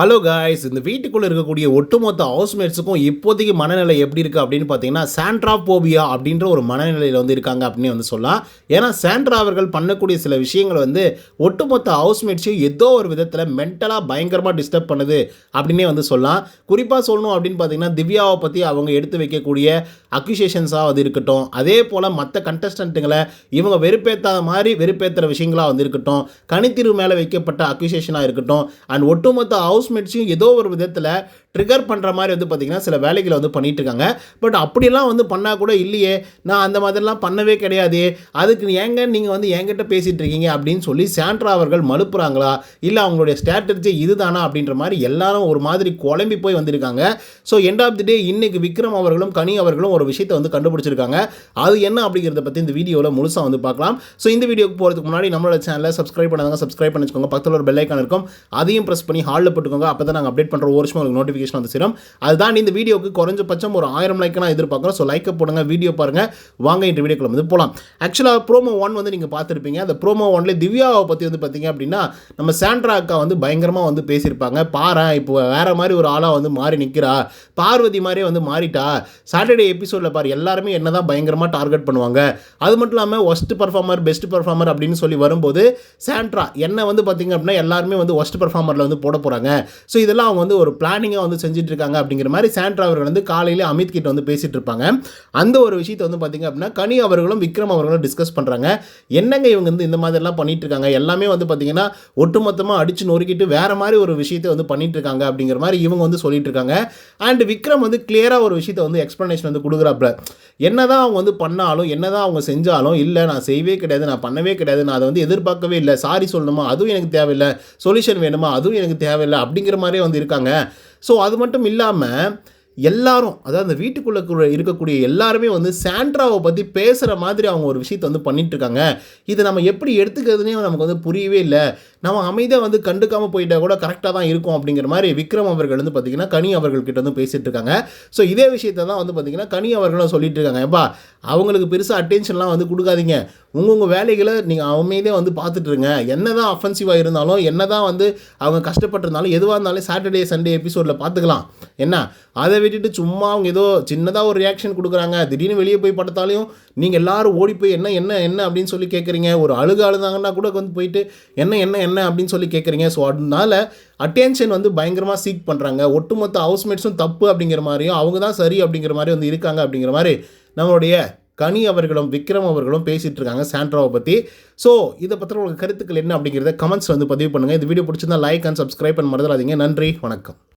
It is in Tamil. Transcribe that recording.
ஹலோ காய்ஸ் இந்த வீட்டுக்குள்ளே இருக்கக்கூடிய ஒட்டுமொத்த ஹவுஸ்மேட்ஸுக்கும் இப்போதைக்கு மனநிலை எப்படி இருக்குது அப்படின்னு பார்த்தீங்கன்னா சாண்ட்ராபோபியா அப்படின்ற ஒரு மனநிலையில் வந்து இருக்காங்க அப்படின்னு வந்து சொல்லலாம். ஏன்னா சாண்ட்ரா அவர்கள் பண்ணக்கூடிய சில விஷயங்கள் வந்து ஒட்டுமொத்த ஹவுஸ்மேட்ஸையும் ஏதோ ஒரு விதத்தில் மென்டலாக பயங்கரமாக டிஸ்டர்ப் பண்ணுது அப்படின்னே வந்து சொல்லலாம். குறிப்பாக சொல்லணும் அப்படின்னு பார்த்தீங்கன்னா திவ்யாவை பற்றி அவங்க எடுத்து வைக்கக்கூடிய அக்யூசியேஷன்ஸாக அது இருக்கட்டும். அதே போல் மற்ற கண்டஸ்டண்ட்டுங்களை இவங்க வெறுப்பேற்றாத மாதிரி வெறுப்பேற்றுற விஷயங்களாக வந்து இருக்கட்டும். கணித்திரு மேலே வைக்கப்பட்ட அக்யூசியேஷனாக இருக்கட்டும். அண்ட் ஒட்டுமொத்த ஹவுஸ்மேட்ஸையும் ஏதோ ஒரு விதத்தில் ட்ரிகர் பண்ணுற மாதிரி வந்து பார்த்திங்கன்னா சில வேலைகளை வந்து பண்ணிட்டு இருக்காங்க பட் அப்படிலாம் வந்து பண்ணால் கூட இல்லையே. நான் அந்த மாதிரிலாம் பண்ணவே கிடையாது. அதுக்கு ஏங்க நீங்கள் வந்து என்கிட்ட பேசிகிட்டு இருக்கீங்க அப்படின்னு சொல்லி சாண்ட்ரா அவர்கள் மழுப்புறாங்களா இல்லை அவங்களுடைய ஸ்ட்ராட்டஜி இதுதானா அப்படின்ற மாதிரி எல்லாரும் ஒரு மாதிரி குழம்பி போய் வந்திருக்காங்க. So end of the day இன்றைக்கு விக்ரம் அவர்களும் கனி அவர்களும் ஒரு விஷயத்தை வந்து கண்டுபிடிச்சிருக்காங்க. அது என்ன அப்படிங்கிறத பற்றி இந்த வீடியோவில் முழுசாக வந்து பார்க்கலாம். ஸோ இந்த வீடியோக்கு போகிறதுக்கு முன்னாடி நம்மளோட சேனலை சப்ஸ்கிரைப் பண்ணாங்க சப்ஸ்கிரைப் பண்ணி வச்சுக்கோங்க பக்கத்தில் ஒரு பெல்லைக்கான இருக்கும். அதையும் ப்ரெஸ் பண்ணி ஹாலில் போட்டுக்கோங்க. அப்போ தான் நாங்கள் அப்டேட் பண்ணுற ஒரு வருஷம் உங்களுக்கு நோட்டிஃபிகேஷன் வந்து சேரும். அதுதான் இந்த வீடியோக்கு குறைஞ்சபட்சம் ஒரு ஆயிரம் லைக் நான் எதிர்பார்க்குறோம். ஸோ லைக்கை போடுங்க வீடியோ பாருங்கள் வாங்க இந்த வீடியோக்குள்ள வந்து போகலாம் ஆக்சுவலாக ப்ரோமோ ஒன் வந்து நீங்கள் பார்த்துருப்பீங்க. அந்த ப்ரோமோ ஒன்ல திவ்யாவை பற்றி வந்து பார்த்தீங்க அப்படின்னா நம்ம சாண்ட்ரா அக்கா வந்து பயங்கரமாக வந்து பேசியிருப்பாங்க. பாரு இப்போ வேறு மாதிரி ஒரு ஆளாக வந்து மாறி நிற்கிறா பார்வதி மாதிரியே வந்து மாறிட்டா. சாட்டர்டே எபிசோடில் பாரு எல்லாருமே என்ன தான் பயங்கரமாக டார்கெட் பண்ணுவாங்க. அது மட்டும் இல்லாமல் ஒஸ்ட் பர்ஃபார்மர் பெஸ்ட் பர்ஃபார்மர் அப்படின்னு சொல்லி வரும்போது சாண்ட்ரா என்ன வந்து பார்த்தீங்க அப்படின்னா எல்லாருமே வந்து ஒஸ்ட் பர்ஃபார்மரில் வந்து போட போகிறாங்க ஸோ இதெல்லாம் அவங்க வந்து ஒரு பிளானிங்காக வந்து செஞ்சுட்டு இருக்காங்க அப்படிங்கிற மாதிரி சாண்ட்ரா அவர்கள் வந்து காலையில் அமித் கிட்ட வந்து பேசிட்டு இருப்பாங்க அந்த ஒரு விஷயத்தை வந்து பார்த்தீங்க அப்படின்னா கனி அவர்களும் விக்ரம் அவர்களும் டிஸ்கஸ் பண்ணுறாங்க என்னங்க இவங்க வந்து இந்த மாதிரிலாம் பண்ணிட்டு இருக்காங்க எல்லாமே வந்து பார்த்தீங்கன்னா ஒட்டுமொத்தமாக அடிச்சு நொறுக்கிட்டு வேறு மாதிரி ஒரு விஷயத்தை வந்து பண்ணிட்டு இருக்காங்க அப்படிங்கிற மாதிரி இவங்க வந்து சொல்லிட்டு இருக்காங்க அண்ட் விக்ரம் வந்து கிளியராக ஒரு விஷயத்தை வந்து எக்ஸ்ப்ளனேஷன் வந்து கொடுக்குறாப்புல என்னதான் அவங்க வந்து பண்ணாலும் என்னதான் அவங்க செஞ்சாலும் இல்லை நான் செய்யவே கிடையாது நான் பண்ணவே கிடையாது நான் அதை வந்து எதிர்பார்க்கவே இல்லை சாரி சொல்லணுமா அதுவும் எனக்கு தேவையில்லை சொல்யூஷன் வேணுமா அதுவும் எனக்கு தேவையில்லை அப்படிங்கிற மாதிரியே வந்து இருக்காங்க. ஸோ அது மட்டும் இல்லாமல் எல்லாரும் அதாவது அந்த வீட்டுக்குள்ளே கூட- இருக்கக்கூடிய எல்லாருமே வந்து சாண்ட்ராவை பற்றி பேசுகிற மாதிரி அவங்க ஒரு விஷயத்தை வந்து பண்ணிகிட்ருக்காங்க இதை நம்ம எப்படி எடுத்துக்கிறதுனே நமக்கு வந்து புரியவே இல்லை. நம்ம அமைதியாக வந்து கண்டுக்காமல் போயிட்டா கூட கரெக்டாக தான் இருக்கும் அப்படிங்கிற மாதிரி விக்ரம் அவர்கள் வந்து பார்த்திங்கன்னா கனி அவர்கள்கிட்ட வந்து பேசிகிட்டு இருக்காங்க. ஸோ இதே விஷயத்தை தான் வந்து பார்த்திங்கன்னா கனி அவர்களும் சொல்லிட்டு இருக்காங்க. ஏப்பா அவங்களுக்கு பெருசாக அட்டென்ஷன்லாம் வந்து கொடுக்காதீங்க. உங்கவுங்க வேலைகளை நீங்கள் அமைதியாக வந்து பார்த்துட்டு இருங்க. என்ன தான் அஃபென்சிவாக இருந்தாலும் என்ன தான் வந்து அவங்க கஷ்டப்பட்டிருந்தாலும் எதுவாக இருந்தாலும் சாட்டர்டே சண்டே எபிசோடில் பார்த்துக்கலாம். என்ன? அதை விட்டுட்டு சும்மா அவங்க ஏதோ சின்னதாக ஒரு ரியாக்ஷன் கொடுக்குறாங்க. திடீர்னு வெளியே போய் படுத்தாலையும் நீங்கள் எல்லாரும் ஓடி போய் என்ன என்ன என்ன அப்படின்னு சொல்லி கேட்குறீங்க ஒரு அழுக அழுதாங்கன்னா கூட வந்து போயிட்டு என்ன என்ன என்ன அப்படின்னு சொல்லி கேட்குறீங்க ஸோ அதனால அட்டென்ஷன் வந்து பயங்கரமாக சீக் பண்ணுறாங்க ஒட்டுமொத்த ஹவுஸ்மேட்ஸும் தப்பு அப்படிங்கிற மாதிரியும் அவங்க தான் சரி அப்படிங்கிற மாதிரி வந்து இருக்காங்க அப்படிங்கிற மாதிரி நம்மளுடைய கனி அவர்களும் விக்ரம் அவர்களும் பேசிகிட்டு இருக்காங்க சாண்ட்ராவை பற்றி ஸோ இதை பற்றி உங்களுக்கு கருத்துக்கள் என்ன அப்படிங்கிறத கமெண்ட்ஸ் வந்து பதிவு பண்ணுங்கள் இந்த வீடியோ பிடிச்சிருந்தா லைக் அண்ட் சப்ஸ்கிரைப் பண்ண மறந்துடாதீங்க. நன்றி. வணக்கம்.